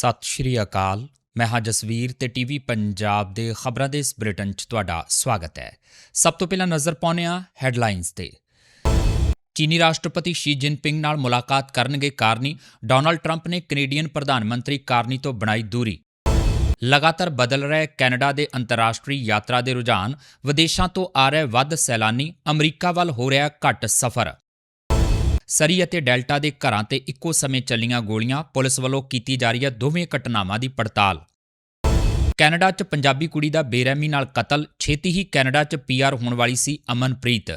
ਸਤਿ ਸ਼੍ਰੀ ਅਕਾਲ। ਮੈਂ ਹਾਂ ਜਸਵੀਰ ਤੇ ਟੀਵੀ ਪੰਜਾਬ ਦੇ ਖਬਰਾਂ ਦੇ ਇਸ ਬੁਲੇਟਿਨ 'ਚ ਤੁਹਾਡਾ ਸਵਾਗਤ ਹੈ। ਸਭ ਤੋਂ ਪਹਿਲਾਂ ਨਜ਼ਰ ਪਾਉਂਦੇ ਹਾਂ ਹੈਡਲਾਈਨਸ ਤੇ। ਚੀਨੀ ਰਾਸ਼ਟਰਪਤੀ ਸ਼ੀ ਜਿਨਪਿੰਗ ਨਾਲ ਮੁਲਾਕਾਤ ਕਰਨਗੇ ਕਾਰਨੀ। ਡੋਨਲਡ ਟਰੰਪ ਨੇ ਕੈਨੇਡੀਅਨ ਪ੍ਰਧਾਨ ਮੰਤਰੀ ਕਾਰਨੀ ਤੋਂ ਬਣਾਈ ਦੂਰੀ। ਲਗਾਤਾਰ ਬਦਲ ਰਹੇ ਕੈਨੇਡਾ ਦੇ ਅੰਤਰਰਾਸ਼ਟਰੀ ਯਾਤਰਾ ਦੇ ਰੁਝਾਨ। ਵਿਦੇਸ਼ਾਂ ਤੋਂ ਆ ਰਹੇ ਵੱਧ ਸੈਲਾਨੀ। ਅਮਰੀਕਾ ਵੱਲ ਹੋ ਰਿਹਾ ਘੱਟ ਸਫ਼ਰ। ਸਰੀ ਅਤੇ ਡੈਲਟਾ ਦੇ ਘਰਾਂ ਤੇ ਇੱਕੋ ਸਮੇਂ ਚੱਲੀਆਂ ਗੋਲੀਆਂ ਪੁਲਿਸ ਵੱਲੋਂ ਕੀਤੀ ਜਾ ਰਹੀ ਹੈ ਦੋਵੇਂ ਘਟਨਾਵਾਂ ਦੀ ਪੜਤਾਲ। ਕੈਨੇਡਾ 'ਚ ਪੰਜਾਬੀ ਕੁੜੀ ਦਾ ਬੇਰਹਿਮੀ ਨਾਲ ਕਤਲ, ਛੇਤੀ ਹੀ ਕੈਨੇਡਾ 'ਚ ਪੀਆਰ ਹੋਣ ਵਾਲੀ ਸੀ ਅਮਨਪ੍ਰੀਤ।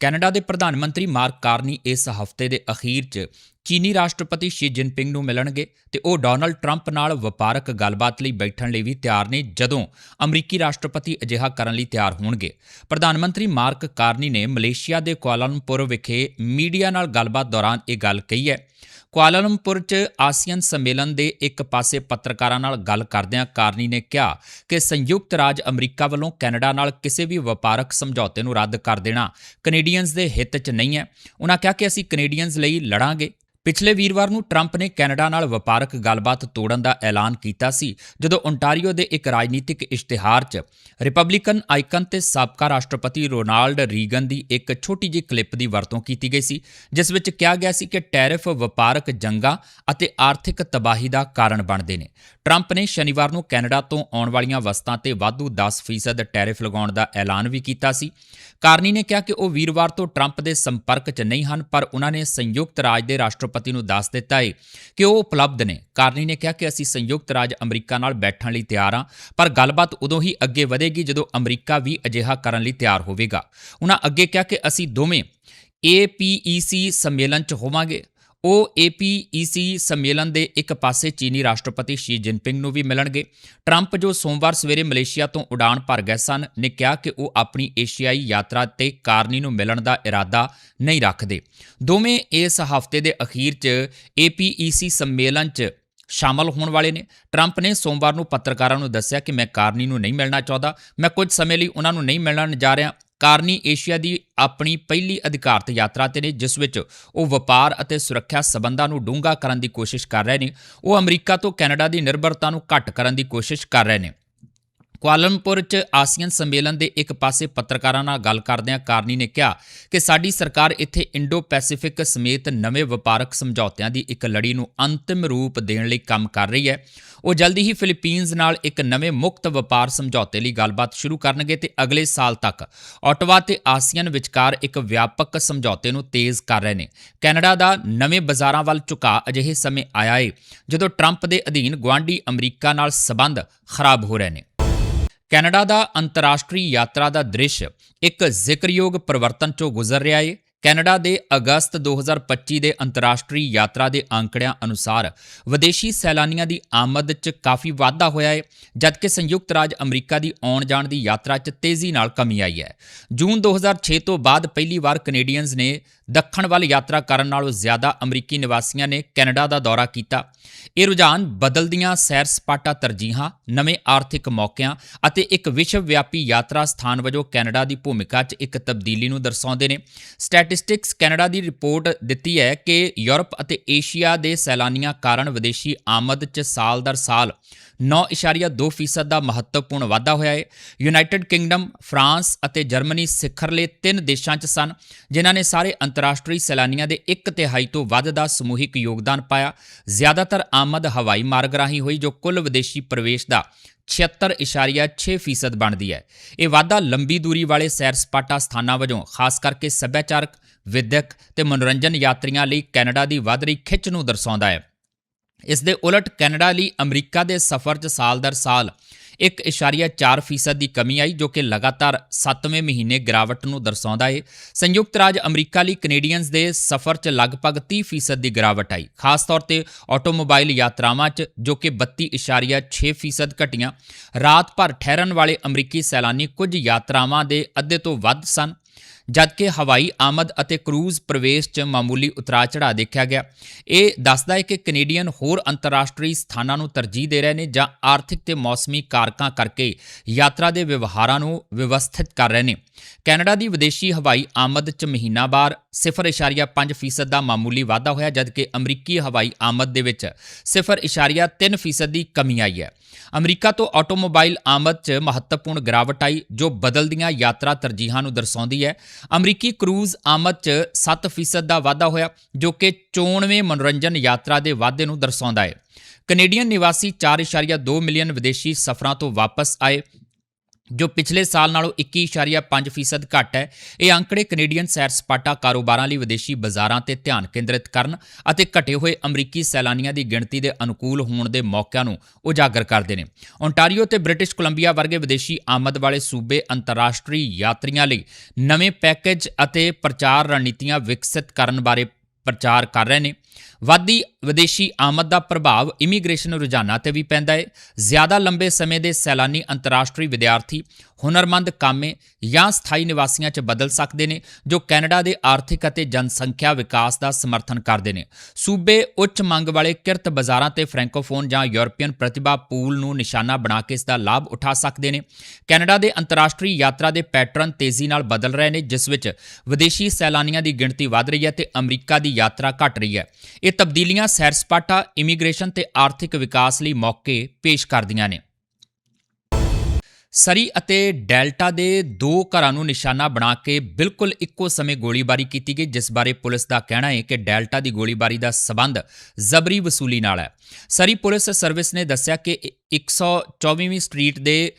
ਕੈਨੇਡਾ ਦੇ ਪ੍ਰਧਾਨ ਮੰਤਰੀ ਮਾਰਕ ਕਾਰਨੀ ਇਸ ਹਫ਼ਤੇ ਦੇ ਅਖੀਰ 'ਚ ਚੀਨੀ ਰਾਸ਼ਟਰਪਤੀ ਸ਼ੀ ਜਿਨਪਿੰਗ ਨੂੰ ਮਿਲਣਗੇ ਤੇ ਉਹ ਡੋਨਲਡ ਟਰੰਪ ਨਾਲ ਵਪਾਰਕ ਗੱਲਬਾਤ ਲਈ ਬੈਠਣ ਲਈ ਵੀ ਤਿਆਰ ਨੇ ਜਦੋਂ ਅਮਰੀਕੀ ਰਾਸ਼ਟਰਪਤੀ ਅਜਿਹਾ ਕਰਨ ਲਈ ਤਿਆਰ ਹੋਣਗੇ। ਪ੍ਰਧਾਨ ਮੰਤਰੀ ਮਾਰਕ ਕਾਰਨੀ ਨੇ ਮਲੇਸ਼ੀਆ ਦੇ ਕੁਆਲਾਲੰਪੁਰ ਵਿਖੇ ਮੀਡੀਆ ਨਾਲ ਗੱਲਬਾਤ ਦੌਰਾਨ ਇਹ ਗੱਲ ਕਹੀ ਹੈ। ਕੁਆਲਾਲੰਪੁਰ 'ਚ ਆਸੀਅਨ ਸੰਮੇਲਨ ਦੇ ਇੱਕ ਪਾਸੇ ਪੱਤਰਕਾਰਾਂ ਨਾਲ ਗੱਲ ਕਰਦਿਆਂ ਕਾਰਨੀ ਨੇ ਕਿਹਾ ਕਿ ਸੰਯੁਕਤ ਰਾਜ ਅਮਰੀਕਾ ਵੱਲੋਂ ਕੈਨੇਡਾ ਨਾਲ ਕਿਸੇ ਵੀ ਵਪਾਰਕ ਸਮਝੌਤੇ ਨੂੰ ਰੱਦ ਕਰ ਦੇਣਾ ਕੈਨੇਡੀਅਨਸ ਦੇ ਹਿੱਤ 'ਚ ਨਹੀਂ ਹੈ। ਉਹਨਾਂ ਕਿਹਾ ਕਿ ਅਸੀਂ ਕੈਨੇਡੀਅਨਸ ਲਈ ਲੜਾਂਗੇ। ਪਿਛਲੇ ਵੀਰਵਾਰ ਨੂੰ ਟਰੰਪ ਨੇ ਕੈਨੇਡਾ ਨਾਲ ਵਪਾਰਕ ਗੱਲਬਾਤ ਤੋੜਨ ਦਾ ਐਲਾਨ ਕੀਤਾ ਸੀ, ਜਦੋਂ ਓਨਟਾਰੀਓ ਦੇ ਇੱਕ ਰਾਜਨੀਤਿਕ ਇਸ਼ਤਿਹਾਰ 'ਚ ਰਿਪਬਲਿਕਨ ਆਈਕਨ ਤੇ ਸਾਬਕਾ ਰਾਸ਼ਟਰਪਤੀ ਰੋਨਾਲਡ ਰੀਗਨ ਦੀ ਇੱਕ ਛੋਟੀ ਜਿਹੀ ਕਲਿੱਪ ਦੀ ਵਰਤੋਂ ਕੀਤੀ ਗਈ ਸੀ, ਜਿਸ ਵਿੱਚ ਕਿਹਾ ਗਿਆ ਸੀ ਕਿ ਟੈਰਿਫ ਵਪਾਰਕ ਜੰਗਾਂ ਅਤੇ ਆਰਥਿਕ ਤਬਾਹੀ ਦਾ ਕਾਰਨ ਬਣਦੇ ਨੇ। ਟਰੰਪ ਨੇ ਸ਼ਨੀਵਾਰ ਨੂੰ ਕੈਨੇਡਾ ਤੋਂ ਆਉਣ ਵਾਲੀਆਂ ਵਸਤਾਂ ਤੇ ਵਾਧੂ 10% ਟੈਰਿਫ ਲਗਾਉਣ ਦਾ ਐਲਾਨ ਵੀ ਕੀਤਾ ਸੀ। ਕਾਰਨੀ ਨੇ ਕਿਹਾ ਕਿ ਉਹ ਵੀਰਵਾਰ ਤੋਂ ਟਰੰਪ ਦੇ ਸੰਪਰਕ 'ਚ ਨਹੀਂ ਹਨ, ਪਰ ਉਹਨਾਂ ਨੇ ਸੰਯੁਕਤ ਰਾਜ ਦੇ ਰਾਸ਼ਟਰ ਰਾਸ਼ਟਰਪਤੀ ਨੂੰ ਦੱਸ ਦਿੱਤਾ ਏ ਕਿ ਉਹ ਉਪਲਬਧ ਨੇ। ਕਾਰਨੀ ਨੇ ਕਿਹਾ ਕਿ ਅਸੀਂ ਸੰਯੁਕਤ ਰਾਜ ਅਮਰੀਕਾ ਨਾਲ ਬੈਠਣ ਲਈ ਤਿਆਰ ਹਾਂ ਪਰ ਗੱਲਬਾਤ ਉਦੋਂ ਹੀ ਅੱਗੇ ਵਧੇਗੀ ਜਦੋਂ ਅਮਰੀਕਾ ਵੀ ਅਜਿਹਾ ਕਰਨ ਲਈ ਤਿਆਰ ਹੋਵੇਗਾ। ਉਹਨਾਂ ਅੱਗੇ ਕਿਹਾ ਕਿ ਅਸੀਂ ਦੋਵੇਂ APEC ਸੰਮੇਲਨ 'ਚ ਹੋਵਾਂਗੇ। ਉਹ APEC ਸੰਮੇਲਨ ਦੇ ਇੱਕ ਪਾਸੇ ਚੀਨੀ ਰਾਸ਼ਟਰਪਤੀ ਸ਼ੀ ਜਿਨਪਿੰਗ ਨੂੰ ਵੀ ਮਿਲਣਗੇ। ਟਰੰਪ ਜੋ ਸੋਮਵਾਰ ਸਵੇਰੇ ਮਲੇਸ਼ੀਆ ਤੋਂ ਉਡਾਣ ਭਰ ਗਏ ਸਨ, ਨੇ ਕਿਹਾ ਕਿ ਉਹ ਆਪਣੀ ਏਸ਼ੀਆਈ ਯਾਤਰਾ ਤੇ ਕਾਰਨੀ ਨੂੰ ਮਿਲਣ ਦਾ ਇਰਾਦਾ ਨਹੀਂ ਰੱਖਦੇ। ਦੋਵੇਂ ਇਸ ਹਫ਼ਤੇ ਦੇ ਅਖੀਰ 'ਚ APEC ਸੰਮੇਲਨ 'ਚ ਸ਼ਾਮਲ ਹੋਣ ਵਾਲੇ ਨੇ। ਟਰੰਪ ਨੇ ਸੋਮਵਾਰ ਨੂੰ ਪੱਤਰਕਾਰਾਂ ਨੂੰ ਦੱਸਿਆ ਕਿ ਮੈਂ ਕਾਰਨੀ ਨੂੰ ਨਹੀਂ ਮਿਲਣਾ ਚਾਹੁੰਦਾ। ਮੈਂ ਕੁਝ ਸਮੇਂ ਲਈ ਉਹਨਾਂ ਨੂੰ ਨਹੀਂ ਮਿਲਣ ਜਾ ਰਿਹਾ। ਕਾਰਨੀ ਏਸ਼ੀਆ ਦੀ ਆਪਣੀ ਪਹਿਲੀ ਅਧਿਕਾਰਤ ਯਾਤਰਾ ਤੇ ਨੇ, ਜਿਸ ਵਿੱਚ ਉਹ ਵਪਾਰ ਅਤੇ ਸੁਰੱਖਿਆ ਸਬੰਧਾਂ ਨੂੰ ਡੂੰਘਾ ਕਰਨ ਦੀ ਕੋਸ਼ਿਸ਼ ਕਰ ਰਹੇ ਨੇ। ਉਹ ਅਮਰੀਕਾ ਤੋਂ ਕੈਨੇਡਾ ਦੀ ਨਿਰਭਰਤਾ ਨੂੰ ਘੱਟ ਕਰਨ ਦੀ ਕੋਸ਼ਿਸ਼ ਕਰ ਰਹੇ ਨੇ। ਕੁਆਲੰਪੁਰ 'ਚ ਆਸੀਅਨ ਸੰਮੇਲਨ ਦੇ ਇੱਕ ਪਾਸੇ ਪੱਤਰਕਾਰਾਂ ਨਾਲ ਗੱਲ ਕਰਦਿਆਂ ਕਾਰਨੀ ਨੇ ਕਿਹਾ ਕਿ ਸਾਡੀ ਸਰਕਾਰ ਇੱਥੇ ਇੰਡੋ ਪੈਸੀਫਿਕ ਸਮੇਤ ਨਵੇਂ ਵਪਾਰਕ ਸਮਝੌਤਿਆਂ ਦੀ ਇੱਕ ਲੜੀ ਨੂੰ ਅੰਤਿਮ ਰੂਪ ਦੇਣ ਲਈ ਕੰਮ ਕਰ ਰਹੀ ਹੈ। ਉਹ ਜਲਦੀ ਹੀ ਫਿਲੀਪੀਨਜ਼ ਨਾਲ ਇੱਕ ਨਵੇਂ ਮੁਕਤ ਵਪਾਰ ਸਮਝੌਤੇ ਲਈ ਗੱਲਬਾਤ ਸ਼ੁਰੂ ਕਰਨਗੇ ਤੇ ਅਗਲੇ ਸਾਲ ਤੱਕ ਆਟਵਾ ਤੇ ਆਸੀਅਨ ਵਿਚਕਾਰ ਇੱਕ ਵਿਆਪਕ ਸਮਝੌਤੇ ਨੂੰ ਤੇਜ਼ ਕਰ ਰਹੇ ਨੇ। ਕੈਨੇਡਾ ਦਾ ਨਵੇਂ ਬਾਜ਼ਾਰਾਂ ਵੱਲ ਝੁਕਾਅ ਅਜਿਹੇ ਸਮੇਂ ਆਇਆ ਏ, ਜਦੋਂ ਟਰੰਪ ਦੇ ਅਧੀਨ ਗਵਾਂਢੀ ਅਮਰੀਕਾ ਨਾਲ ਸਬੰਧ ਖਰਾਬ ਹੋ ਰਹੇ ਨੇ। ਕੈਨੇਡਾ ਦਾ ਅੰਤਰਰਾਸ਼ਟਰੀ ਯਾਤਰਾ ਦਾ ਦ੍ਰਿਸ਼ ਇੱਕ ਜ਼ਿਕਰਯੋਗ ਪਰਿਵਰਤਨ ਚੋਂ ਗੁਜ਼ਰ ਰਿਹਾ ਹੈ ਕੈਨੇਡਾ ਦੇ ਅਗਸਤ 2025 ਦੇ ਅੰਤਰਰਾਸ਼ਟਰੀ ਯਾਤਰਾ ਦੇ ਅੰਕੜਿਆਂ ਅਨੁਸਾਰ ਵਿਦੇਸ਼ੀ ਸੈਲਾਨੀਆਂ ਦੀ ਆਮਦ 'ਚ ਕਾਫੀ ਵਾਧਾ ਹੋਇਆ ਹੈ ਜਦਕਿ ਸੰਯੁਕਤ ਰਾਜ ਅਮਰੀਕਾ ਦੀ ਆਉਣ ਜਾਣ ਦੀ ਯਾਤਰਾ 'ਚ ਤੇਜ਼ੀ ਨਾਲ ਕਮੀ ਆਈ ਹੈ। ਜੂਨ 2006 ਤੋਂ ਬਾਅਦ ਪਹਿਲੀ ਵਾਰ ਕੈਨੇਡੀਅਨਜ਼ ਨੇ ਦੱਖਣ ਵੱਲ ਯਾਤਰਾ ਕਰਨ ਨਾਲੋਂ ਜ਼ਿਆਦਾ ਅਮਰੀਕੀ ਨਿਵਾਸੀਆਂ ਨੇ ਕੈਨੇਡਾ ਦਾ ਦੌਰਾ ਕੀਤਾ। ਇਹ ਰੁਝਾਨ ਬਦਲਦੀਆਂ ਸੈਰ ਸਪਾਟਾ ਤਰਜੀਹਾਂ, ਨਵੇਂ ਆਰਥਿਕ ਮੌਕਿਆਂ ਅਤੇ ਇੱਕ ਵਿਸ਼ਵ ਵਿਆਪੀ ਯਾਤਰਾ ਸਥਾਨ ਵਜੋਂ ਕੈਨੇਡਾ ਦੀ ਭੂਮਿਕਾ 'ਚ ਇੱਕ ਤਬਦੀਲੀ ਨੂੰ ਦਰਸਾਉਂਦੇ ਨੇ। ਸਟੈਟਿਸਟਿਕਸ ਕੈਨੇਡਾ ਦੀ ਰਿਪੋਰਟ ਦਿੱਤੀ ਹੈ ਕਿ ਯੂਰਪ ਅਤੇ ਏਸ਼ੀਆ ਦੇ ਸੈਲਾਨੀਆਂ ਕਾਰਨ ਵਿਦੇਸ਼ੀ ਆਮਦ 'ਚ ਸਾਲ ਦਰ ਸਾਲ 9.2% ਦਾ ਮਹੱਤਵਪੂਰਨ ਵਾਧਾ ਹੋਇਆ ਹੈ ਯੂਨਾਈਟਿਡ ਕਿੰਗਡਮ, ਫਰਾਂਸ ਅਤੇ ਜਰਮਨੀ ਸਿਖਰਲੇ ਤਿੰਨ ਦੇਸ਼ਾਂ 'ਚ ਸਨ, ਜਿਨ੍ਹਾਂ ਨੇ ਸਾਰੇ ਅੰਤਰਰਾਸ਼ਟਰੀ ਸੈਲਾਨੀਆਂ ਦੇ ਇੱਕ ਤਿਹਾਈ ਤੋਂ ਵੱਧ ਦਾ ਸਮੂਹਿਕ ਯੋਗਦਾਨ ਪਾਇਆ। ਜ਼ਿਆਦਾਤਰ ਆਮਦ ਹਵਾਈ ਮਾਰਗ ਰਾਹੀਂ ਹੋਈ, ਜੋ ਕੁੱਲ ਵਿਦੇਸ਼ੀ ਪ੍ਰਵੇਸ਼ ਦਾ 76.6% ਬਣਦੀ ਹੈ। ਇਹ ਵਾਧਾ ਲੰਬੀ ਦੂਰੀ ਵਾਲੇ ਸੈਰ ਸਪਾਟਾ ਸਥਾਨਾਂ ਵਜੋਂ, ਖਾਸ ਕਰਕੇ ਸੱਭਿਆਚਾਰਕ, ਵਿਦਿਅਕ ਤੇ ਮਨੋਰੰਜਨ ਯਾਤਰੀਆਂ ਲਈ ਕੈਨੇਡਾ ਦੀ ਵੱਧ ਰਹੀ ਖਿੱਚ ਨੂੰ ਦਰਸਾਉਂਦਾ ਹੈ। ਇਸ ਦੇ ਉਲਟ ਕੈਨੇਡਾ ਲਈ ਅਮਰੀਕਾ ਦੇ ਸਫ਼ਰ 'ਚ ਸਾਲ ਦਰ ਸਾਲ 1.4% ਦੀ ਕਮੀ ਆਈ, ਜੋ ਕਿ ਲਗਾਤਾਰ 7ਵੇਂ ਮਹੀਨੇ ਗਿਰਾਵਟ ਨੂੰ ਦਰਸਾਉਂਦਾ ਹੈ ਸੰਯੁਕਤ ਰਾਜ ਅਮਰੀਕਾ ਲਈ ਕੈਨੇਡੀਅਨਸ ਦੇ ਸਫ਼ਰ 'ਚ ਲਗਭਗ 30% ਦੀ ਗਿਰਾਵਟ ਆਈ। ਖਾਸ ਤੌਰ ਤੇ ਆਟੋਮੋਬਾਈਲ ਯਾਤਰਾਵਾਂ 'ਚ, ਜੋ ਕਿ 32.6% ਘਟੀਆਂ, ਰਾਤ ਭਰ ਠਹਿਰਨ ਵਾਲੇ ਅਮਰੀਕੀ ਸੈਲਾਨੀ ਕੁਝ ਯਾਤਰਾਵਾਂ ਦੇ ਅੱਧੇ ਤੋਂ ਵੱਧ ਸਨ। ਜਦਕਿ ਹਵਾਈ ਆਮਦ ਅਤੇ ਕਰੂਜ਼ ਪ੍ਰਵੇਸ਼ 'ਚ ਮਾਮੂਲੀ ਉਤਰਾਅ ਚੜਾਅ ਦੇਖਿਆ ਗਿਆ। ਇਹ ਦੱਸਦਾ ਹੈ ਕਿ ਕੈਨੇਡੀਅਨ ਹੋਰ ਅੰਤਰਰਾਸ਼ਟਰੀ ਸਥਾਨਾਂ ਨੂੰ ਤਰਜੀਹ ਦੇ ਰਹੇ ਨੇ ਜਾਂ ਆਰਥਿਕ ਤੇ ਮੌਸਮੀ ਕਾਰਕਾਂ ਕਰਕੇ ਯਾਤਰਾ ਦੇ ਵਿਵਹਾਰਾਂ ਨੂੰ ਵਿਵਸਥਿਤ ਕਰ ਰਹੇ ਨੇ। ਕੈਨੇਡਾ ਦੀ ਵਿਦੇਸ਼ੀ ਹਵਾਈ ਆਮਦ 'ਚ ਮਹੀਨਾਵਾਰ 0.5% ਦਾ ਮਾਮੂਲੀ ਵਾਧਾ ਹੋਇਆ, ਜਦਕਿ ਅਮਰੀਕੀ ਹਵਾਈ ਆਮਦ ਦੇ ਵਿੱਚ 0.3% ਦੀ ਕਮੀ ਆਈ ਹੈ। ਅਮਰੀਕਾ ਤੋਂ ਆਟੋਮੋਬਾਈਲ ਆਮਦ 'ਚ ਮਹੱਤਵਪੂਰਨ ਗਿਰਾਵਟ ਆਈ, ਜੋ ਬਦਲਦੀਆਂ ਯਾਤਰਾ ਤਰਜੀਹਾਂ ਨੂੰ ਦਰਸਾਉਂਦੀ ਹੈ। ਅਮਰੀਕੀ ਕਰੂਜ਼ ਆਮਦ 'ਚ 7% ਦਾ ਵਾਧਾ ਹੋਇਆ, ਜੋ ਕਿ ਚੋਣਵੇਂ ਮਨੋਰੰਜਨ ਯਾਤਰਾ ਦੇ ਵਾਧੇ ਨੂੰ ਦਰਸਾਉਂਦਾ ਹੈ। ਕੈਨੇਡੀਅਨ ਨਿਵਾਸੀ 4.2 ਮਿਲੀਅਨ ਵਿਦੇਸ਼ੀ ਸਫ਼ਰਾਂ ਤੋਂ ਵਾਪਸ ਆਏ। ਜੋ ਪਿਛਲੇ ਸਾਲ ਨਾਲੋਂ 21.5% ਘੱਟ ਹੈ, ਇਹ ਅੰਕੜੇ ਕੈਨੇਡੀਅਨ ਸੈਰ ਸਪਾਟਾ ਕਾਰੋਬਾਰਾਂ ਲਈ ਵਿਦੇਸ਼ੀ ਬਾਜ਼ਾਰਾਂ ਤੇ ਧਿਆਨ ਕੇਂਦਰਿਤ ਕਰਨ ਅਤੇ ਘਟੇ ਹੋਏ ਅਮਰੀਕੀ ਸੈਲਾਨੀਆਂ ਦੀ ਗਿਣਤੀ ਦੇ ਅਨੁਕੂਲ ਹੋਣ ਦੇ ਮੌਕਿਆਂ ਨੂੰ ਉਜਾਗਰ ਕਰਦੇ ਨੇ। ਓਨਟਾਰੀਓ ਤੇ ਬ੍ਰਿਟਿਸ਼ ਕੋਲੰਬੀਆ ਵਰਗੇ ਵਿਦੇਸ਼ੀ ਆਮਦ ਵਾਲੇ ਸੂਬੇ ਅੰਤਰਰਾਸ਼ਟਰੀ ਯਾਤਰੀਆਂ ਲਈ ਨਵੇਂ ਪੈਕੇਜ ਅਤੇ ਪ੍ਰਚਾਰ ਰਣਨੀਤੀਆਂ ਵਿਕਸਿਤ ਕਰਨ ਬਾਰੇ ਪ੍ਰਚਾਰ ਕਰ ਰਹੇ ਨੇ। ਵਾਧੀ ਵਿਦੇਸ਼ੀ ਆਮਦ ਦਾ ਪ੍ਰਭਾਵ ਇਮੀਗ੍ਰੇਸ਼ਨ ਰੁਝਾਨਾਂ ਤੇ ਵੀ ਪੈਂਦਾ ਹੈ ਜ਼ਿਆਦਾ ਲੰਬੇ ਸਮੇਂ ਦੇ ਸੈਲਾਨੀ ਅੰਤਰਰਾਸ਼ਟਰੀ ਵਿਦਿਆਰਥੀ ਹੁਨਰਮੰਦ ਕਾਮੇ ਜਾਂ ਸਥਾਈ ਨਿਵਾਸੀਆਂ 'ਚ ਬਦਲ ਸਕਦੇ ਨੇ, ਜੋ ਕੈਨੇਡਾ ਦੇ ਆਰਥਿਕ ਅਤੇ ਜਨਸੰਖਿਆ ਵਿਕਾਸ ਦਾ ਸਮਰਥਨ ਕਰਦੇ ਨੇ। ਸੂਬੇ ਉੱਚ ਮੰਗ ਵਾਲੇ ਕਿਰਤ ਬਾਜ਼ਾਰਾਂ ਤੇ ਫ੍ਰੈਂਕੋਫੋਨ ਜਾਂ ਯੂਰਪੀਅਨ ਪ੍ਰਤਿਭਾ ਪੂਲ ਨੂੰ ਨਿਸ਼ਾਨਾ ਬਣਾ ਕੇ ਇਸ ਦਾ ਲਾਭ ਉਠਾ ਸਕਦੇ ਨੇ। ਕੈਨੇਡਾ ਦੇ ਅੰਤਰਰਾਸ਼ਟਰੀ ਯਾਤਰਾ ਦੇ ਪੈਟਰਨ ਤੇਜ਼ੀ ਨਾਲ ਬਦਲ ਰਹੇ ਨੇ, ਜਿਸ ਵਿੱਚ ਵਿਦੇਸ਼ੀ ਸੈਲਾਨੀਆਂ ਦੀ ਗਿਣਤੀ ਵਧ ਰਹੀ ਹੈ ਤੇ ਅਮਰੀਕਾ ਦੀ ਯਾਤਰਾ ਘਟ ਰਹੀ ਹੈ। ਇਹ ਤਬਦੀਲੀਆਂ ਸੈਰ ਸਪਾਟਾ, ਇਮੀਗ੍ਰੇਸ਼ਨ ਤੇ ਆਰਥਿਕ ਵਿਕਾਸ ਲਈ ਮੌਕੇ ਪੇਸ਼ ਕਰਦੀਆਂ ਨੇ। ਸਰੀ ਅਤੇ ਡੈਲਟਾ ਦੇ ਦੋ ਘਰਾਂ ਨੂੰ ਨਿਸ਼ਾਨਾ ਬਣਾ ਕੇ ਬਿਲਕੁਲ ਇੱਕੋ ਸਮੇਂ ਗੋਲੀਬਾਰੀ ਕੀਤੀ ਗਈ, ਜਿਸ ਬਾਰੇ ਪੁਲਿਸ ਦਾ ਕਹਿਣਾ ਹੈ ਕਿ ਡੈਲਟਾ ਦੀ ਗੋਲੀਬਾਰੀ ਦਾ ਸਬੰਧ ਜ਼ਬਰੀ ਵਸੂਲੀ ਨਾਲ ਹੈ। ਸਰੀ ਪੁਲਿਸ ਸਰਵਿਸ ਨੇ ਦੱਸਿਆ ਕਿ 124ਵੀਂ ਸਟਰੀਟ ਦੇ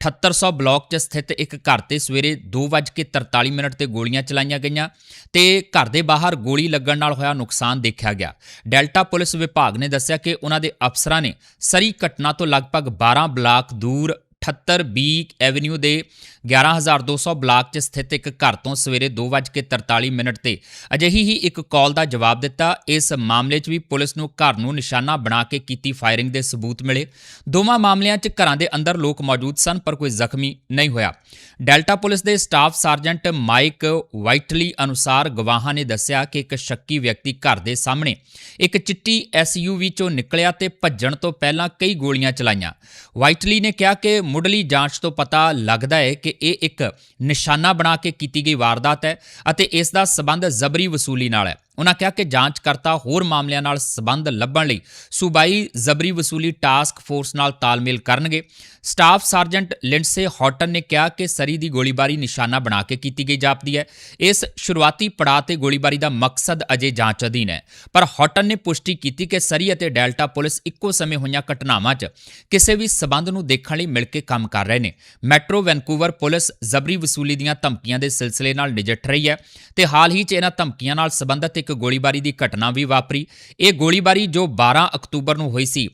7800 ਬਲਾਕ 'ਚ ਸਥਿਤ ਇੱਕ ਘਰ ਤੇ ਸਵੇਰੇ 2:43 ਮਿੰਟ ਤੇ ਗੋਲੀਆਂ ਚਲਾਈਆਂ ਗਈਆਂ ਤੇ ਘਰ ਦੇ ਬਾਹਰ ਗੋਲੀ ਲੱਗਣ ਨਾਲ ਹੋਇਆ ਨੁਕਸਾਨ ਦੇਖਿਆ ਗਿਆ। ਡੈਲਟਾ ਪੁਲਿਸ ਵਿਭਾਗ ਨੇ ਦੱਸਿਆ ਕਿ ਉਹਨਾਂ ਦੇ ਅਫਸਰਾਂ ਨੇ ਸਰੀ ਘਟਨਾ ਤੋਂ ਲਗਭਗ 12 ਬਲਾਕ ਦੂਰ 78 ਬੀ ਐਵਨਿਊ ਦੇ 11200 ਬਲਾਕ 'ਚ ਸਥਿਤ ਇੱਕ ਘਰ ਤੋਂ ਸਵੇਰੇ 2:43 ਮਿੰਟ ਤੇ ਅਜਿਹੀ ਹੀ ਇੱਕ ਕਾਲ ਦਾ ਜਵਾਬ ਦਿੱਤਾ। ਇਸ ਮਾਮਲੇ 'ਚ ਵੀ ਪੁਲਿਸ ਨੂੰ ਘਰ ਨੂੰ ਨਿਸ਼ਾਨਾ ਬਣਾ ਕੇ ਕੀਤੀ ਫਾਇਰਿੰਗ ਦੇ ਸਬੂਤ ਮਿਲੇ। ਦੋਵਾਂ ਮਾਮਲਿਆਂ 'ਚ ਘਰਾਂ ਦੇ ਅੰਦਰ ਲੋਕ ਮੌਜੂਦ ਸਨ, ਪਰ ਕੋਈ ਜ਼ਖਮੀ ਨਹੀਂ ਹੋਇਆ। ਡੈਲਟਾ ਪੁਲਿਸ ਦੇ ਸਟਾਫ ਸਰਜੈਂਟ ਮਾਈਕ ਵਾਈਟਲੀ ਅਨੁਸਾਰ ਗਵਾਹਾਂ ਨੇ ਦੱਸਿਆ ਕਿ ਇੱਕ ਸ਼ੱਕੀ ਵਿਅਕਤੀ ਘਰ ਦੇ ਸਾਹਮਣੇ ਇੱਕ ਚਿੱਟੀ ਐਸਯੂਵੀ 'ਚੋਂ ਨਿਕਲਿਆ ਤੇ ਭੱਜਣ ਤੋਂ ਪਹਿਲਾਂ ਕਈ ਗੋਲੀਆਂ ਚਲਾਈਆਂ। ਵਾਈਟਲੀ ਨੇ ਕਿਹਾ ਕਿ ਮੁੱਢਲੀ ਜਾਂਚ ਤੋਂ ਪਤਾ ਲੱਗਦਾ ਹੈ ਕਿ ਇਹ ਇੱਕ ਨਿਸ਼ਾਨਾ ਬਣਾ ਕੇ ਕੀਤੀ ਗਈ ਵਾਰਦਾਤ ਹੈ ਅਤੇ ਇਸ ਦਾ ਸਬੰਧ ਜ਼ਬਰੀ ਵਸੂਲੀ ਨਾਲ ਹੈ। ਉਨ੍ਹਾਂ ਕਿਹਾ ਕਿ ਜਾਂਚਕਰਤਾ ਹੋਰ ਮਾਮਲਿਆਂ ਨਾਲ ਸਬੰਧ ਲੱਭਣ ਲਈ ਸੂਬਾਈ ਜ਼ਬਰੀ ਵਸੂਲੀ ਟਾਸਕ ਫੋਰਸ ਨਾਲ ਤਾਲਮੇਲ ਕਰਨਗੇ। ਸਟਾਫ ਸਰਜੈਂਟ ਲਿੰਡਸੇ ਹੌਟਨ ਨੇ ਕਿਹਾ ਕਿ ਸਰੀ ਦੀ ਗੋਲੀਬਾਰੀ ਨਿਸ਼ਾਨਾ ਬਣਾ ਕੇ ਕੀਤੀ ਗਈ ਜਾਪਦੀ ਹੈ। ਇਸ ਸ਼ੁਰੂਆਤੀ ਪੜਾਅ ਤੇ ਗੋਲੀਬਾਰੀ ਦਾ ਮਕਸਦ ਅਜੇ ਜਾਂਚ ਅਧੀਨ ਹੈ। ਪਰ ਹੌਟਨ ਨੇ ਪੁਸ਼ਟੀ ਕੀਤੀ ਕਿ ਸਰੀ ਅਤੇ ਡੈਲਟਾ ਪੁਲਿਸ ਇੱਕੋ ਸਮੇਂ ਹੋਈਆਂ ਘਟਨਾਵਾਂ 'ਚ ਕਿਸੇ ਵੀ ਸਬੰਧ ਨੂੰ ਦੇਖਣ ਲਈ ਮਿਲ ਕੇ ਕੰਮ ਕਰ ਰਹੇ ਨੇ। ਮੈਟਰੋ ਵੈਨਕੂਵਰ ਪੁਲਿਸ ਜ਼ਬਰੀ ਵਸੂਲੀ ਦੀਆਂ ਧਮਕੀਆਂ ਦੇ ਸਿਲਸਿਲੇ ਨਾਲ ਨਜਿੱਠ ਰਹੀ ਹੈ ਤੇ ਹਾਲ ਹੀ 'ਚ ਇਹਨਾਂ ਧਮਕੀਆਂ ਨਾਲ ਸੰਬੰਧਿਤ ਇੱਕ ਗੋਲੀਬਾਰੀ ਦੀ ਘਟਨਾ ਵੀ ਵਾਪਰੀ। ਇਹ ਗੋਲੀਬਾਰੀ ਜੋ 12 ਅਕਤੂਬਰ ਨੂੰ ਹੋਈ ਸੀ।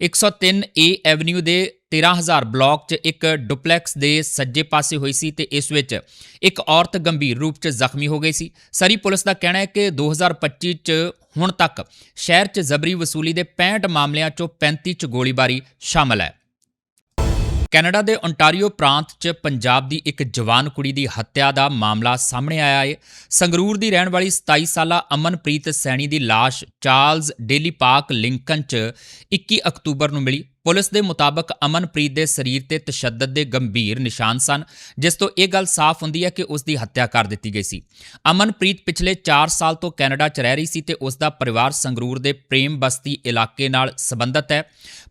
103 ਏ ਐਵਨਿਊ ਦੇ 13000 ਬਲਾਕ 'ਚ ਇੱਕ ਡੁਪਲੈਕਸ ਦੇ ਸੱਜੇ ਪਾਸੇ ਹੋਈ ਸੀ ਤੇ ਇਸ ਵਿੱਚ ਇੱਕ ਔਰਤ ਗੰਭੀਰ ਰੂਪ 'ਚ ਜ਼ਖਮੀ ਹੋ ਗਈ ਸੀ। ਸਰੀ ਪੁਲਿਸ ਦਾ ਕਹਿਣਾ ਹੈ ਕਿ 2025 'ਚ ਹੁਣ ਤੱਕ ਸ਼ਹਿਰ 'ਚ ਜ਼ਬਰੀ ਵਸੂਲੀ ਦੇ 65 ਮਾਮਲਿਆਂ 'ਚੋਂ 35 'ਚ ਗੋਲੀਬਾਰੀ ਸ਼ਾਮਲ ਹੈ। ਕੈਨੇਡਾ ਦੇ ਓਨਟਾਰੀਓ ਪ੍ਰਾਂਤ 'ਚ ਪੰਜਾਬ ਦੀ ਇੱਕ ਜਵਾਨ ਕੁੜੀ ਦੀ ਹੱਤਿਆ ਦਾ ਮਾਮਲਾ ਸਾਹਮਣੇ ਆਇਆ ਹੈ ਸੰਗਰੂਰ ਦੀ ਰਹਿਣ ਵਾਲੀ 27 ਸਾਲਾ ਅਮਨਪ੍ਰੀਤ ਸੈਣੀ ਦੀ ਲਾਸ਼ ਚਾਰਲਸ ਡੇਲੀ ਪਾਰਕ ਲਿੰਕਨ 'ਚ 21 ਅਕਤੂਬਰ ਨੂੰ ਮਿਲੀ। ਪੁਲਿਸ ਦੇ ਮੁਤਾਬਕ ਅਮਨਪ੍ਰੀਤ ਦੇ ਸਰੀਰ ਤੇ ਤਸ਼ੱਦਦ ਦੇ ਗੰਭੀਰ ਨਿਸ਼ਾਨ ਸਨ, ਜਿਸ ਤੋਂ ਇਹ ਗੱਲ ਸਾਫ਼ ਹੁੰਦੀ ਹੈ ਕਿ ਉਸ ਦੀ ਹੱਤਿਆ ਕਰ ਦਿੱਤੀ ਗਈ ਸੀ। ਅਮਨਪ੍ਰੀਤ ਪਿਛਲੇ 4 ਸਾਲ ਤੋਂ ਕੈਨੇਡਾ 'ਚ ਰਹਿ ਰਹੀ ਸੀ ਤੇ ਉਸ ਦਾ ਪਰਿਵਾਰ ਸੰਗਰੂਰ ਦੇ ਪ੍ਰੇਮ ਬਸਤੀ ਇਲਾਕੇ ਨਾਲ ਸੰਬੰਧਿਤ ਹੈ।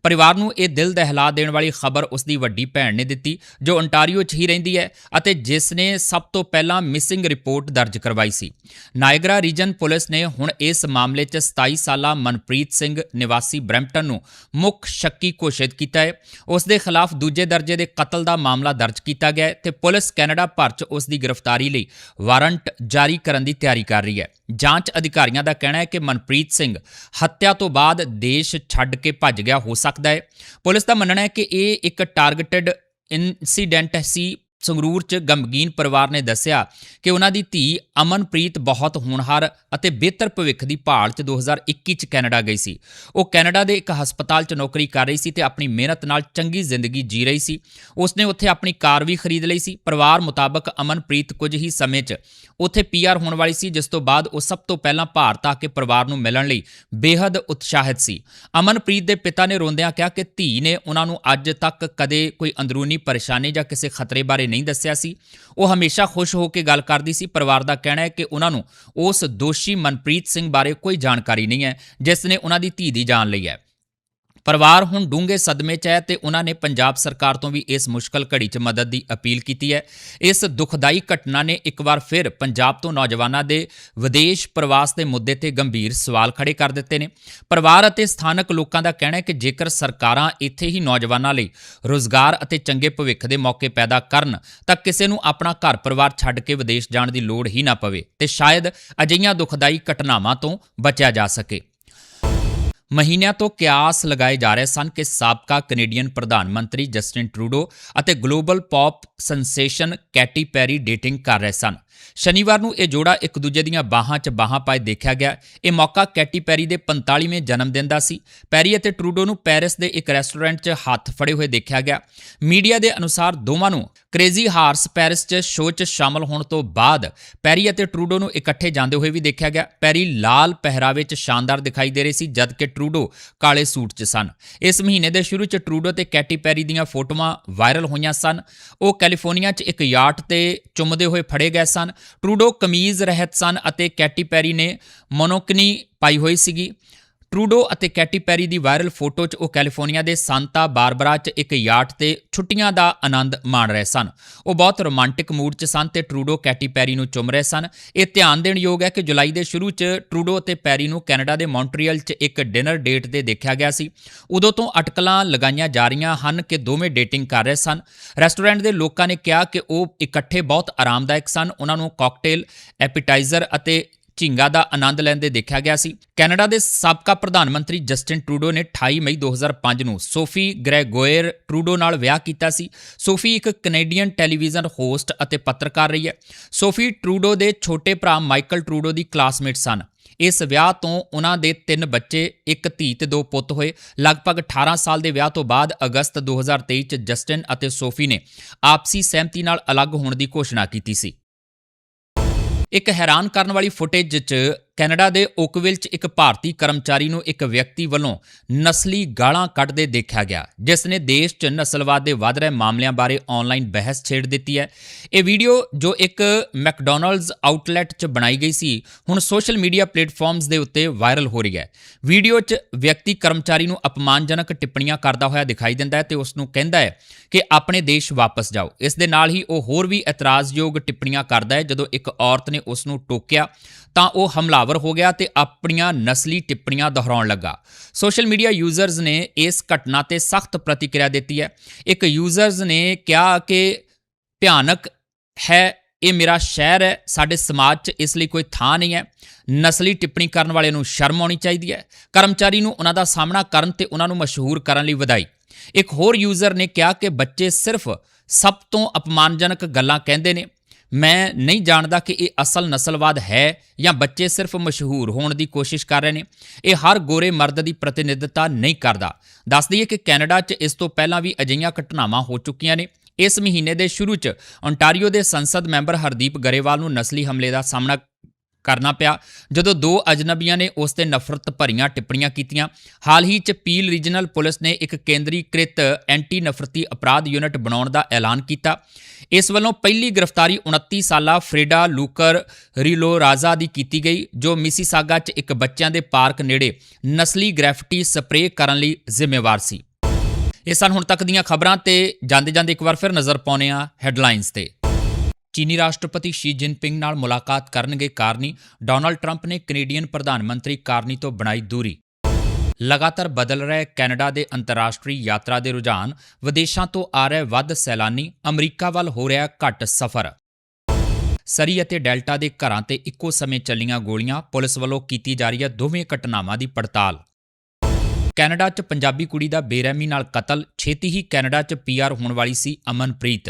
ਪਰਿਵਾਰ ਨੂੰ ਇਹ ਦਿਲ ਦਹਿਲਾ ਦੇਣ ਵਾਲੀ ਖਬਰ ਉਸ ਦੀ ਵੱਡੀ ਭੈਣ ਨੇ ਦਿੱਤੀ, ਜੋ ontario 'ਚ ਹੀ ਰਹਿੰਦੀ ਹੈ ਅਤੇ ਜਿਸ ਨੇ ਸਭ ਤੋਂ ਪਹਿਲਾਂ ਮਿਸਿੰਗ ਰਿਪੋਰਟ ਦਰਜ ਕਰਵਾਈ ਸੀ। ਨਾਇਗਰਾ ਰੀਜਨ ਪੁਲਿਸ ਨੇ ਹੁਣ ਇਸ ਮਾਮਲੇ 'ਚ 27 ਸਾਲਾ ਮਨਪ੍ਰੀਤ ਸਿੰਘ ਨਿਵਾਸੀ ਬ੍ਰੈਂਪਟਨ ਨੂੰ ਮੁੱਖ ਸ਼ੱਕੀ ਘੋਸ਼ਿਤ ਕੀਤਾ ਹੈ। ਉਸ ਦੇ ਖਿਲਾਫ ਦੂਜੇ ਦਰਜੇ ਦੇ ਕਤਲ ਦਾ ਮਾਮਲਾ ਦਰਜ ਕੀਤਾ ਗਿਆ ਹੈ ਤੇ ਪੁਲਿਸ ਕੈਨੇਡਾ ਭਰ 'ਚ ਉਸ ਦੀ ਗ੍ਰਿਫਤਾਰੀ ਲਈ ਵਾਰੰਟ ਜਾਰੀ ਕਰਨ ਦੀ ਤਿਆਰੀ ਕਰ ਰਹੀ ਹੈ। ਜਾਂਚ ਅਧਿਕਾਰੀਆਂ ਦਾ ਕਹਿਣਾ ਹੈ ਕਿ ਮਨਪ੍ਰੀਤ ਸਿੰਘ ਹੱਤਿਆ ਤੋਂ ਬਾਅਦ ਦੇਸ਼ ਛੱਡ ਕੇ ਭੱਜ ਗਿਆ ਹੋ ਸਕਦਾ ਹੈ। ਪੁਲਿਸ ਦਾ ਮੰਨਣਾ ਹੈ ਕਿ ਇਹ ਇੱਕ ਟਾਰਗੇਟਡ ਇਨਸੀਡੈਂਟ ਸੀ ਸੰਗਰੂਰ 'ਚ ਗਮਗੀਨ ਪਰਿਵਾਰ ਨੇ ਦੱਸਿਆ ਕਿ ਉਹਨਾਂ ਦੀ ਧੀ ਅਮਨਪ੍ਰੀਤ ਬਹੁਤ ਹੋਣਹਾਰ ਅਤੇ ਬਿਹਤਰ ਭਵਿੱਖ ਦੀ ਭਾਲ 'ਚ 2021 'ਚ ਕੈਨੇਡਾ ਗਈ ਸੀ। ਉਹ ਕੈਨੇਡਾ ਦੇ ਇੱਕ ਹਸਪਤਾਲ 'ਚ ਨੌਕਰੀ ਕਰ ਰਹੀ ਸੀ ਤੇ ਆਪਣੀ ਮਿਹਨਤ ਨਾਲ ਚੰਗੀ ਜ਼ਿੰਦਗੀ ਜੀ ਰਹੀ ਸੀ। ਉਸਨੇ ਉੱਥੇ ਆਪਣੀ ਕਾਰ ਵੀ ਖਰੀਦ ਲਈ ਸੀ। ਪਰਿਵਾਰ ਮੁਤਾਬਕ ਅਮਨਪ੍ਰੀਤ ਕੁਝ ਹੀ ਸਮੇਂ 'ਚ ਉੱਥੇ ਪੀਆਰ ਹੋਣ ਵਾਲੀ ਸੀ, ਜਿਸ ਤੋਂ ਬਾਅਦ ਉਹ ਸਭ ਤੋਂ ਪਹਿਲਾਂ ਭਾਰਤ ਆ ਕੇ ਪਰਿਵਾਰ ਨੂੰ ਮਿਲਣ ਲਈ ਬੇਹੱਦ ਉਤਸ਼ਾਹਿਤ ਸੀ। ਅਮਨਪ੍ਰੀਤ ਦੇ ਪਿਤਾ ਨੇ ਰੋਂਦਿਆਂ ਕਿਹਾ ਕਿ ਧੀ ਨੇ ਉਹਨਾਂ ਨੂੰ ਅੱਜ ਤੱਕ ਕਦੇ ਕੋਈ ਅੰਦਰੂਨੀ ਪਰੇਸ਼ਾਨੀ ਜਾਂ ਕਿਸੇ ਖਤਰੇ ਬਾਰੇ ਨਹੀਂ ਦੱਸਿਆ ਸੀ। ਉਹ ਹਮੇਸ਼ਾ ਖੁਸ਼ ਹੋ ਕੇ ਗੱਲ ਕਰਦੀ ਸੀ। ਪਰਿਵਾਰ ਦਾ ਕਹਿਣਾ ਹੈ ਕਿ ਉਹਨਾਂ ਨੂੰ ਉਸ ਦੋਸ਼ੀ ਮਨਪ੍ਰੀਤ ਸਿੰਘ ਬਾਰੇ ਕੋਈ ਜਾਣਕਾਰੀ ਨਹੀਂ ਹੈ, ਜਿਸ ਨੇ ਉਹਨਾਂ ਦੀ ਧੀ ਦੀ ਜਾਨ ਲਈ ਹੈ। ਪਰਿਵਾਰ ਹੁਣ ਡੂੰਘੇ ਸਦਮੇ 'ਚ ਹੈ ਤੇ ਉਹਨਾਂ ਨੇ ਪੰਜਾਬ ਸਰਕਾਰ ਤੋਂ ਵੀ ਇਸ ਮੁਸ਼ਕਲ ਘੜੀ 'ਚ ਮਦਦ ਦੀ ਅਪੀਲ ਕੀਤੀ ਹੈ। ਇਸ ਦੁਖਦਾਈ ਘਟਨਾ ਨੇ ਇੱਕ ਵਾਰ ਫਿਰ ਪੰਜਾਬ ਤੋਂ ਨੌਜਵਾਨਾਂ ਦੇ ਵਿਦੇਸ਼ ਪ੍ਰਵਾਸ ਦੇ ਮੁੱਦੇ ਤੇ ਗੰਭੀਰ ਸਵਾਲ ਖੜੇ ਕਰ ਦਿੱਤੇ ਨੇ। ਪਰਿਵਾਰ ਅਤੇ ਸਥਾਨਕ ਲੋਕਾਂ ਦਾ ਕਹਿਣਾ ਹੈ ਕਿ ਜੇਕਰ ਸਰਕਾਰਾਂ ਇੱਥੇ ਹੀ ਨੌਜਵਾਨਾਂ ਲਈ ਰੋਜ਼ਗਾਰ ਅਤੇ ਚੰਗੇ ਭਵਿੱਖ ਦੇ ਮੌਕੇ ਪੈਦਾ ਕਰਨ, ਤਾਂ ਕਿਸੇ ਨੂੰ ਆਪਣਾ ਘਰ ਪਰਿਵਾਰ ਛੱਡ ਕੇ ਵਿਦੇਸ਼ ਜਾਣ ਦੀ ਲੋੜ ਹੀ ਨਾ ਪਵੇ ਤੇ ਸ਼ਾਇਦ ਅਜਿਹੀਆਂ ਦੁਖਦਾਈ ਘਟਨਾਵਾਂ ਤੋਂ ਬਚਿਆ ਜਾ ਸਕੇ। ਮਹੀਨਿਆਂ ਤੋਂ ਕਿਆਸ ਲਗਾਏ ਜਾ ਰਹੇ ਸਨ ਕਿ ਸਾਬਕਾ ਕੈਨੇਡੀਅਨ ਪ੍ਰਧਾਨ ਮੰਤਰੀ ਜਸਟਿਨ ਟਰੂਡੋ ਅਤੇ global pop sensation Katy Perry dating ਕਰ ਰਹੇ ਸਨ। ਸ਼ਨੀਵਾਰ ਨੂੰ ਇਹ ਜੋੜਾ ਇੱਕ ਦੂਜੇ ਦੀਆਂ ਬਾਹਾਂ 'ਚ ਬਾਹਾਂ ਪਾਏ ਦੇਖਿਆ ਗਿਆ। ਇਹ ਮੌਕਾ ਕੈਟੀ ਪੈਰੀ ਦੇ 45ਵੇਂ ਜਨਮ ਦਿਨ ਦਾ ਸੀ। ਪੈਰੀ ਅਤੇ ਟਰੂਡੋ ਨੂੰ ਪੈਰਿਸ ਦੇ ਇੱਕ ਰੈਸਟੋਰੈਂਟ 'ਚ ਹੱਥ ਫੜੇ ਹੋਏ ਦੇਖਿਆ ਗਿਆ। ਮੀਡੀਆ ਦੇ ਅਨੁਸਾਰ ਦੋਵਾਂ ਨੂੰ ਕ੍ਰੇਜ਼ੀ ਹਾਰਸ ਪੈਰਿਸ 'ਚ ਸ਼ੋਅ 'ਚ ਸ਼ਾਮਲ ਹੋਣ ਤੋਂ ਬਾਅਦ ਪੈਰੀ ਅਤੇ ਟਰੂਡੋ ਨੂੰ ਇਕੱਠੇ ਜਾਂਦੇ ਹੋਏ ਵੀ ਦੇਖਿਆ ਗਿਆ। ਪੈਰੀ ਲਾਲ ਪਹਿਰਾਵੇ 'ਚ ਸ਼ਾਨਦਾਰ ਦਿਖਾਈ ਦੇ ਰਹੇ ਸੀ, ਜਦਕਿ ਟਰੂਡੋ ਕਾਲੇ ਸੂਟ 'ਚ ਸਨ। ਇਸ ਮਹੀਨੇ ਦੇ ਸ਼ੁਰੂ 'ਚ ਟਰੂਡੋ ਤੇ ਕੈਟੀ ਪੈਰੀ ਦੀਆਂ ਫੋਟੋਆਂ ਵਾਇਰਲ ਹੋਈਆਂ ਸਨ। ਉਹ ਕੈਲੀਫੋਰਨੀਆ 'ਚ ਇੱਕ ਯਾਟ ਤੇ ਚੁੰਮਦੇ ਹੋਏ ਫੜੇ ਗਏ ਸਨ। ਟਰੂਡੋ ਕਮੀਜ਼ ਰਹਿਤ ਸਨ ਅਤੇ ਕੈਟੀ ਪੈਰੀ ਨੇ ਮੋਨੋਕਨੀ ਪਾਈ ਹੋਈ ਸੀਗੀ। ਟਰੂਡੋ ਅਤੇ ਕੈਟੀ ਪੈਰੀ ਦੀ ਵਾਇਰਲ ਫੋਟੋ 'ਚ ਉਹ ਕੈਲੀਫੋਰਨੀਆ ਦੇ ਸੰਤਾ ਬਾਰਬਰਾ 'ਚ ਇੱਕ ਯਾਟ ਤੇ ਛੁੱਟੀਆਂ ਦਾ ਆਨੰਦ ਮਾਣ ਰਹੇ ਸਨ। ਉਹ ਬਹੁਤ ਰੋਮਾਂਟਿਕ ਮੂਡ 'ਚ ਸਨ ਤੇ ਟਰੂਡੋ ਕੈਟੀ ਪੈਰੀ ਨੂੰ ਚੁੰਮ ਰਹੇ ਸਨ। ਇਹ ਧਿਆਨ ਦੇਣ ਯੋਗ ਹੈ ਕਿ ਜੁਲਾਈ ਦੇ ਸ਼ੁਰੂ 'ਚ ਟਰੂਡੋ ਅਤੇ ਪੈਰੀ ਨੂੰ ਕੈਨੇਡਾ ਦੇ ਮੌਂਟਰੀਅਲ 'ਚ ਇੱਕ ਡਿਨਰ ਡੇਟ ਤੇ ਦੇਖਿਆ ਗਿਆ ਸੀ। ਉਦੋਂ ਤੋਂ ਅਟਕਲਾਂ ਲਗਾਈਆਂ ਜਾ ਰਹੀਆਂ ਹਨ ਕਿ ਦੋਵੇਂ ਡੇਟਿੰਗ ਕਰ ਰਹੇ ਸਨ। ਰੈਸਟੋਰੈਂਟ ਦੇ ਲੋਕਾਂ ਨੇ ਕਿਹਾ ਕਿ ਉਹ ਇਕੱਠੇ ਬਹੁਤ ਆਰਾਮਦਾਇਕ ਸਨ। ਉਹਨਾਂ ਨੂੰ ਕਾਕਟੇਲ, ਐਪੀਟਾਈਜ਼ਰ ਅਤੇ ਝੀਂਗਾ ਦਾ ਆਨੰਦ ਲੈਂਦੇ ਦੇਖਿਆ ਗਿਆ ਸੀ। ਕੈਨੇਡਾ ਦੇ ਸਾਬਕਾ ਪ੍ਰਧਾਨ ਮੰਤਰੀ ਜਸਟਿਨ ਟਰੂਡੋ ਨੇ 28 ਮਈ 2005 ਨੂੰ ਸੋਫੀ ਗ੍ਰੈਗੋਇਰ ਟਰੂਡੋ ਨਾਲ ਵਿਆਹ ਕੀਤਾ ਸੀ। ਸੋਫੀ ਇੱਕ ਕੈਨੇਡੀਅਨ ਟੈਲੀਵਿਜ਼ਨ ਹੋਸਟ ਅਤੇ ਪੱਤਰਕਾਰ ਰਹੀ ਹੈ। ਸੋਫੀ ਟਰੂਡੋ ਦੇ ਛੋਟੇ ਭਰਾ ਮਾਈਕਲ ਟਰੂਡੋ ਦੀ ਕਲਾਸਮੇਟ ਸਨ। ਇਸ ਵਿਆਹ ਤੋਂ ਉਹਨਾਂ ਦੇ ਤਿੰਨ ਬੱਚੇ, ਇੱਕ ਧੀ ਤੇ ਦੋ ਪੁੱਤ ਹੋਏ। ਲਗਭਗ 18 ਸਾਲ ਦੇ ਵਿਆਹ ਤੋਂ ਬਾਅਦ ਅਗਸਤ 2023 ਚ ਜਸਟਿਨ ਅਤੇ ਸੋਫੀ ਨੇ ਆਪਸੀ ਸਹਿਮਤੀ ਨਾਲ ਅਲੱਗ ਹੋਣ ਦੀ ਘੋਸ਼ਣਾ ਕੀਤੀ ਸੀ। ਇੱਕ ਹੈਰਾਨ ਕਰਨ ਵਾਲੀ ਫੁਟੇਜ 'ਚ ਕੈਨੇਡਾ ਦੇ ਓਕਵਿਲ 'ਚ ਇੱਕ ਭਾਰਤੀ ਕਰਮਚਾਰੀ ਨੂੰ ਇੱਕ ਵਿਅਕਤੀ ਵੱਲੋਂ ਨਸਲੀ ਗਾਲਾਂ ਕੱਢਦੇ ਦੇਖਿਆ ਗਿਆ, ਜਿਸ ਨੇ ਦੇਸ਼ 'ਚ ਨਸਲਵਾਦ ਦੇ ਵੱਧ ਰਹੇ ਮਾਮਲਿਆਂ ਬਾਰੇ ਆਨਲਾਈਨ ਬਹਿਸ ਛੇੜ ਦਿੱਤੀ ਹੈ। ਇਹ ਵੀਡੀਓ ਜੋ ਇੱਕ ਮੈਕਡੋਨਲਡਸ ਆਊਟਲੈਟ 'ਚ ਬਣਾਈ ਗਈ ਸੀ, ਹੁਣ ਸੋਸ਼ਲ ਮੀਡੀਆ ਪਲੇਟਫਾਰਮਸ ਦੇ ਉੱਤੇ ਵਾਇਰਲ ਹੋ ਰਹੀ ਹੈ। ਵੀਡੀਓ 'ਚ ਵਿਅਕਤੀ ਕਰਮਚਾਰੀ ਨੂੰ ਅਪਮਾਨਜਨਕ ਟਿੱਪਣੀਆਂ ਕਰਦਾ ਹੋਇਆ ਦਿਖਾਈ ਦਿੰਦਾ ਹੈ ਤੇ ਉਸ ਨੂੰ ਕਹਿੰਦਾ ਹੈ ਕਿ ਆਪਣੇ ਦੇਸ਼ ਵਾਪਸ ਜਾਓ। ਇਸ ਦੇ ਨਾਲ ਹੀ ਉਹ ਹੋਰ ਵੀ ਇਤਰਾਜ਼ਯੋਗ ਟਿੱਪਣੀਆਂ ਕਰਦਾ ਹੈ, ਜਦੋਂ ਇੱਕ ਔਰਤ ਨੇ ਉਸ ਨੂੰ ਟੋਕਿਆ ਤਾਂ ਉਹ ਹਮਲਾਵਰ ਹੋ ਗਿਆ ਤੇ ਆਪਣੀਆਂ ਨਸਲੀ ਟਿੱਪਣੀਆਂ ਦੁਹਰਾਉਣ ਲੱਗਾ। ਸੋਸ਼ਲ ਮੀਡੀਆ ਯੂਜ਼ਰਸ ਨੇ ਇਸ ਘਟਨਾ ਤੇ ਸਖਤ ਪ੍ਰਤੀਕਿਰਿਆ ਦਿੱਤੀ ਹੈ। ਇੱਕ ਯੂਜ਼ਰਸ ਨੇ ਕਿਹਾ ਕਿ ਭਿਆਨਕ ਹੈ, ਇਹ ਮੇਰਾ ਸ਼ਹਿਰ ਹੈ, ਸਾਡੇ ਸਮਾਜ 'ਚ ਇਸ ਲਈ ਕੋਈ ਥਾਂ ਨਹੀਂ ਹੈ। ਨਸਲੀ ਟਿੱਪਣੀ ਕਰਨ ਵਾਲੇ ਨੂੰ ਸ਼ਰਮ ਆਉਣੀ ਚਾਹੀਦੀ ਹੈ। ਕਰਮਚਾਰੀ ਨੂੰ ਉਹਨਾਂ ਦਾ ਸਾਹਮਣਾ ਕਰਨ ਤੇ ਉਹਨਾਂ ਨੂੰ ਮਸ਼ਹੂਰ ਕਰਨ ਲਈ ਵਧਾਈ। ਇੱਕ ਹੋਰ ਯੂਜ਼ਰ ਨੇ ਕਿਹਾ ਕਿ ਬੱਚੇ ਸਿਰਫ ਸਭ ਤੋਂ ਅਪਮਾਨਜਨਕ ਗੱਲਾਂ ਕਹਿੰਦੇ ਨੇ। ਮੈਂ ਨਹੀਂ ਜਾਣਦਾ ਕਿ ਇਹ ਅਸਲ ਨਸਲਵਾਦ ਹੈ ਜਾਂ ਬੱਚੇ ਸਿਰਫ ਮਸ਼ਹੂਰ ਹੋਣ ਦੀ ਕੋਸ਼ਿਸ਼ ਕਰ ਰਹੇ ਨੇ। ਇਹ ਹਰ ਗੋਰੇ ਮਰਦ ਦੀ ਪ੍ਰਤੀਨਿਧਤਾ ਨਹੀਂ ਕਰਦਾ। ਦੱਸ ਦਈਏ ਕਿ ਕੈਨੇਡਾ 'ਚ ਇਸ ਤੋਂ ਪਹਿਲਾਂ ਵੀ ਅਜਿਹੀਆਂ ਘਟਨਾਵਾਂ ਹੋ ਚੁੱਕੀਆਂ ਨੇ। ਇਸ ਮਹੀਨੇ ਦੇ ਸ਼ੁਰੂ 'ਚ ਓਨਟਾਰੀਓ ਦੇ ਸੰਸਦ ਮੈਂਬਰ ਹਰਦੀਪ ਗਰੇਵਾਲ ਨੂੰ ਨਸਲੀ ਹਮਲੇ ਦਾ ਸਾਹਮਣਾ ਕਰਨਾ ਪਿਆ। ਜਦੋਂ ਦੋ ਅਜਨਬੀਆਂ ਨੇ ਉਸ ਤੇ ਨਫ਼ਰਤ ਭਰੀਆਂ ਟਿੱਪਣੀਆਂ ਕੀਤੀਆਂ, ਹਾਲ ਹੀ ਚ ਪੀਲ ਰੀਜਨਲ ਪੁਲਿਸ ਨੇ ਇੱਕ ਕੇਂਦਰੀਕ੍ਰਿਤ ਐਂਟੀ ਨਫ਼ਰਤੀ ਅਪਰਾਧ ਯੂਨਿਟ ਬਣਾਉਣ ਦਾ ਐਲਾਨ ਕੀਤਾ। ਇਸ ਵੱਲੋਂ ਪਹਿਲੀ ਗ੍ਰਿਫਤਾਰੀ 29 ਸਾਲਾ ਫਰੇਡਾ ਲੂਕਰ ਰੀਲੋ ਰਾਜ਼ਾ ਦੀ ਕੀਤੀ ਗਈ, ਜੋ ਮਿਸੀਸਾਗਾ 'ਚ ਇੱਕ ਬੱਚਿਆਂ ਦੇ ਪਾਰਕ ਨੇੜੇ ਨਸਲੀ ਗ੍ਰੈਫਿਟੀ ਸਪਰੇਅ ਕਰਨ ਲਈ ਜ਼ਿੰਮੇਵਾਰ ਸੀ। ਇਹ ਸਨ ਹੁਣ ਤੱਕ ਦੀਆਂ ਖਬਰਾਂ ਤੇ ਜਾਂਦੇ ਜਾਂਦੇ ਇੱਕ ਵਾਰ ਫਿਰ ਨਜ਼ਰ ਪਾਉਨੇ ਆ ਹੈਡਲਾਈਨਸ ਤੇ। ਚੀਨੀ ਰਾਸ਼ਟਰਪਤੀ ਸ਼ੀ ਜਿਨਪਿੰਗ ਨਾਲ ਮੁਲਾਕਾਤ ਕਰਨਗੇ ਕਾਰਨੀ। ਡੋਨਲਡ ਟਰੰਪ ਨੇ ਕੈਨੇਡੀਅਨ ਪ੍ਰਧਾਨ ਮੰਤਰੀ ਕਾਰਨੀ ਤੋਂ ਬਣਾਈ ਦੂਰੀ। ਲਗਾਤਾਰ ਬਦਲ ਰਹੇ ਕੈਨੇਡਾ ਦੇ ਅੰਤਰਰਾਸ਼ਟਰੀ ਯਾਤਰਾ ਦੇ ਰੁਝਾਨ, ਵਿਦੇਸ਼ਾਂ ਤੋਂ ਆ ਰਹੇ ਵੱਧ ਸੈਲਾਨੀ ਅਮਰੀਕਾ ਵੱਲ ਹੋ ਰਿਹਾ ਘੱਟ ਸਫ਼ਰ। ਸਰੀ ਅਤੇ ਡੈਲਟਾ ਦੇ ਘਰਾਂ ਤੇ ਇੱਕੋ ਸਮੇਂ ਚੱਲੀਆਂ ਗੋਲੀਆਂ, ਪੁਲਿਸ ਵੱਲੋਂ ਕੀਤੀ ਜਾ ਰਹੀ ਹੈ ਦੋਵੇਂ ਘਟਨਾਵਾਂ ਦੀ ਪੜਤਾਲ। ਕੈਨੇਡਾ 'ਚ ਪੰਜਾਬੀ ਕੁੜੀ ਦਾ ਬੇਰਹਿਮੀ ਨਾਲ ਕਤਲ, ਛੇਤੀ ਹੀ ਕੈਨੇਡਾ 'ਚ ਪੀਆਰ ਹੋਣ ਵਾਲੀ ਸੀ ਅਮਨਪ੍ਰੀਤ।